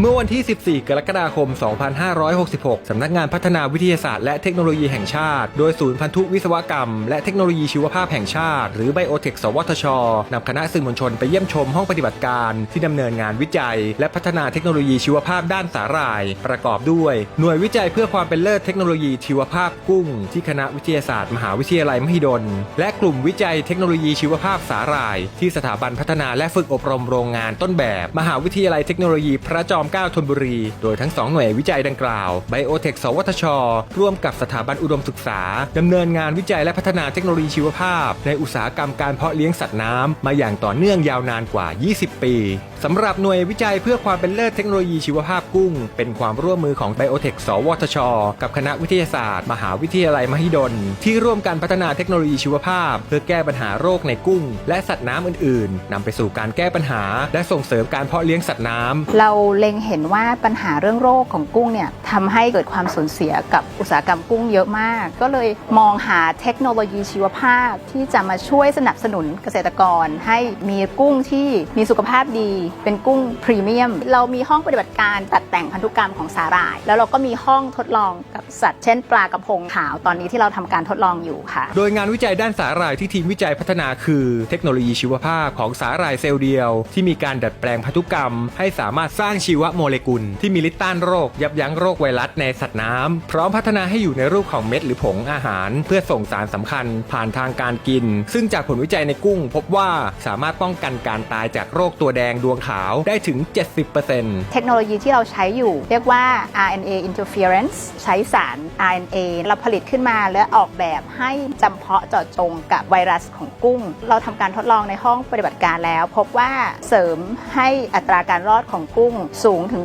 เมื่อวันที่ 14 กรกฎาคม 2566 สำนักงานพัฒนาวิทยาศาสตร์และเทคโนโลยีแห่งชาติ โดยศูนย์พันธุวิศวกรรม และเทคโนโลยีชีวภาพแห่งชาติ หรือไบโอเทค สวทช นำคณะสื่อมวลชนไปเยี่ยมชมห้องปฏิบัติการที่ดำเนินงานวิจัย และพัฒนาเทคโนโลยีชีวภาพด้านสาหร่าย ประกอบด้วย หน่วยวิจัยเพื่อความเป็นเลิศเทคโนโลยีชีวภาพกุ้ง ที่คณะวิทยาศาสตร์ มหาวิทยาลัยมหิดล และกลุ่มวิจัยเทคโนโลยีชีวภาพสาหร่าย ที่สถาบันพัฒนาและฝึกอบรมโรงงานต้นแบบ มหาวิทยาลัยเทคโนโลยีพระจอมเกล้าธนบุรี โดยทั้งสองหน่วยวิจัยดังกล่าวไบโอเทคสวทช ร่วมกับสถาบันอุดมศึกษาดำเนินงานวิจัยและพัฒนาเทคโนโลยีชีวภาพ ในอุตสาหกรรมการเพาะเลี้ยงสัตว์น้ำมาอย่างต่อเนื่องยาวนานกว่า 20 ปีสำหรับหน่วยวิจัยเพื่อความเป็นเลิศเทคโนโลยีชีวภาพกุ้ง เป็นความร่วมมือของไบโอเทคสวทช กับคณะวิทยาศาสตร์ มหาวิทยาลัยมหิดล ที่ร่วมกันพัฒนาเทคโนโลยีชีวภาพ เพื่อแก้ปัญหาโรคในกุ้ง และสัตว์น้ำอื่นๆนำไปสู่การแก้ปัญหา และส่งเสริมการเพาะเลี้ยงสัตว์น้ำเราเล็งเห็นว่าปัญหาเรื่องโรคของกุ้งเนี่ยทำให้เกิดความสูญเสียกับอุตสาหกรรมกุ้งเยอะมาก ก็เลยมองหาเทคโนโลยีชีวภาพที่จะมาช่วยสนับสนุนเกษตรกร ให้มีกุ้งที่มีสุขภาพดี เป็นกุ้งพรีเมียม เรามีห้องปฏิบัติการตัดแต่งพันธุกรรมของสาหร่าย แล้วเราก็มีห้องทดลองกับสัตว์เช่น ปลากระพงขาวตอนนี้ที่เราทำการทดลองอยู่ค่ะ โดยงานวิจัยด้านสาหร่ายที่ทีมวิจัยพัฒนาคือ เทคโนโลยีชีวภาพของสาหร่ายเซลล์เดียว ที่มีการดัดแปลงพันธุกรรม ให้สามารถสร้างชีวโมเลกุล ที่มีฤทธิ์ต้านโรค ยับยั้งโรคไวรัสในสัตว์น้ำพร้อมพัฒนาให้อยู่ในรูปของเม็ดหรือผงอาหาร เพื่อส่งสารสำคัญ ผ่านทางการกิน ซึ่งจากผลวิจัยในกุ้ง พบว่าสามารถป้องกันการตายจากโรคตัวแดงดวงขาวได้ถึง 70%เทคโนโลยีที่เราใช้อยู่ เรียกว่า RNA interference ใช้สาร RNA เราผลิตขึ้นมาและออกแบบให้จำเพาะเจาะจงกับไวรัสของกุ้ง เราทำการทดลองในห้องปฏิบัติการแล้ว พบว่าเสริมให้อัตราการรอดของกุ้งสูงถึง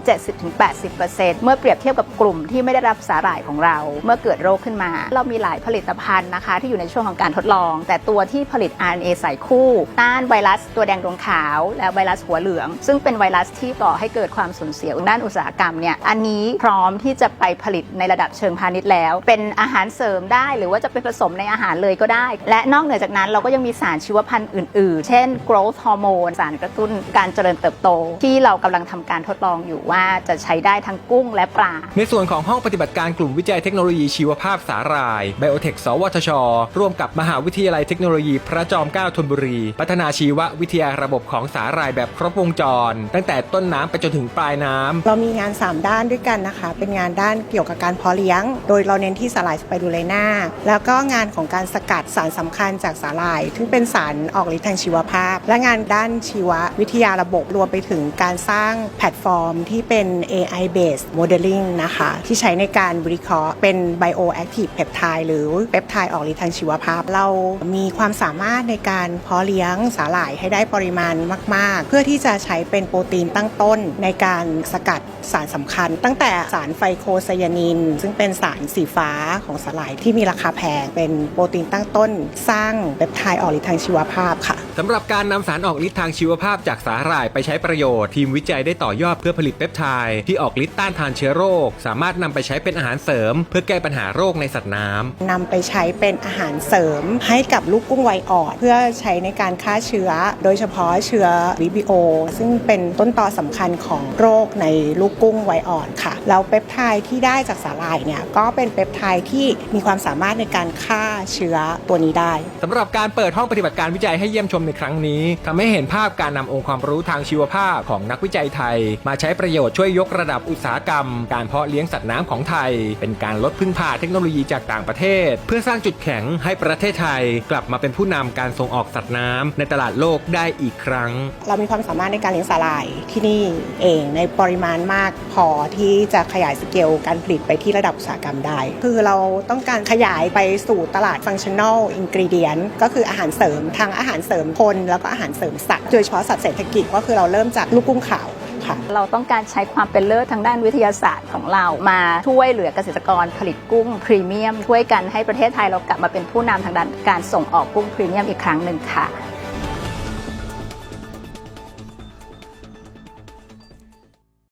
70-80%เมื่อเปรียบเทียบกับกลุ่มที่ไม่ได้รับสาหร่ายของเรา เมื่อเกิดโรคขึ้นมา เรามีหลายผลิตภัณฑ์นะคะ ที่อยู่ในช่วงของการทดลอง แต่ตัวที่ผลิต RNA ใส่คู่ ต้านไวรัสตัวแดงดวงขาว และไวรัสหัวเหลือง ซึ่งเป็นไวรัสที่ก่อให้เกิดความสูญเสียด้านอุตสาหกรรมเนี่ยอันนี้พร้อมที่จะไปผลิตในระดับเชิงพาณิชย์แล้ว เป็นอาหารเสริมได้ หรือว่าจะเป็นผสมในอาหารเลยก็ได้ และนอกเหนือจากนั้นเราก็ยังมีสารชีวพันธุ์อื่น ๆ เช่น growth hormone สารกระตุ้นการเจริญเติบโต ที่เรากำลังทำการทดลองอยู่ว่าจะใช้ได้ทั้งกุ้งและปลา ในส่วนของห้องปฏิบัติการกลุ่มวิจัยเทคโนโลยีชีวภาพสาหร่ายไบโอเทคสวทช ร่วมกับมหาวิทยาลัยเทคโนโลยีพระจอมเกล้าธนบุรี พัฒนาชีววิทยาระบบของสาหร่ายแบบครบวงจร ตั้งแต่ต้นน้ำไปจนถึงปลายน้ำ เรามีงาน 3 ด้านด้วยกันนะคะ เป็นงานด้านเกี่ยวกับการเพาะเลี้ยง โดยเราเน้นที่สาหร่ายสไปรูไลนาแล้วก็งานของการสกัดสารสำคัญจากสาหร่ายซึ่งเป็นสารออกฤทธิ์ทางชีวภาพ และงานด้านชีววิทยาระบบรวมไปถึงการสร้างแพลตฟอร์มที่เป็น AI based modeling นะคะ ที่ใช้ในการวิเคราะห์เป็น bioactive peptide หรือเปปไทด์ออกฤทธิ์ทางชีวภาพ เรามีความสามารถในการเพาะเลี้ยงสาหร่ายให้ได้ปริมาณมาก ๆ เพื่อที่จะใช้เป็นโปรตีนตั้งต้นในการสกัดสารสำคัญ ตั้งแต่สารไฟโคไซยานิน ซึ่งเป็นสารสีฟ้าของสาหร่ายที่มีราคาแพงเป็นโปรตีนตั้งต้น สร้างเปปไทด์ออกฤทธิ์ทางชีวภาพค่ะสำหรับการนำสารออกฤทธิ์ทางชีวภาพจากสาหร่ายไปใช้ประโยชน์ทีมวิจัยได้ต่อยอดเพื่อผลิตเปปไทด์ที่ออกฤทธิ์ต้านทานเชื้อโรค สามารถนำไปใช้เป็นอาหารเสริม เพื่อแก้ปัญหาโรคในสัตว์น้ำนำไปใช้เป็นอาหารเสริมให้กับลูกกุ้งวัยอ่อนเพื่อใช้ในการฆ่าเชื้อ โดยเฉพาะเชื้อวิบิโอ ซึ่งเป็นต้นตอสำคัญของโรคในลูกกุ้งวัยอ่อนค่ะแล้วเปปไทด์ที่ได้จากสาหร่ายเนี่ยก็เป็นเปปไทด์ที่มีความสามารถในการฆ่าเชื้อตัวนี้ได้สำหรับการเปิดห้องปฏิบัติการวิจัยให้เยี่ยมชมในครั้งนี้ทำให้เห็นภาพการนำองค์ความรู้ทางชีวภาพของนักวิจัยไทย มาใช้ประโยชน์ช่วยยกระดับอุตสาหกรรม การเพาะเลี้ยงสัตว์น้ำของไทย เป็นการลดพึ่งพาเทคโนโลยีจากต่างประเทศ เพื่อสร้างจุดแข็งให้ประเทศไทย กลับมาเป็นผู้นำการส่งออกสัตว์น้ำในตลาดโลกได้อีกครั้ง เรามีความสามารถในการเลี้ยงสาหร่ายที่นี่เองในปริมาณมากพอที่จะขยายสเกลการผลิตไปที่ระดับอุตสาหกรรมได้ คือเราต้องการขยายไปสู่ตลาดฟังชั่น a ลอินก e เดียนก็คืออาหารเสริมทั้งอาหารเสริมคน แล้วก็อาหารเสริมสัตว์โดยเฉพาะสัตว์เศรษฐกิจก็คือเราเริ่มจากลูกกุ้งขาว ค่ะ เราต้องการใช้ความเป็นเลิศทางด้านวิทยาศาสตร์ของเรามาช่วยเหลือเกษตรกรผลิตกุ้งพรีเมียมช่วยกันให้ประเทศไทยเรากลับมาเป็นผู้นำทางด้านการส่งออกกุ้งพรีเมียมอีกครั้งหนึ่งค่ะ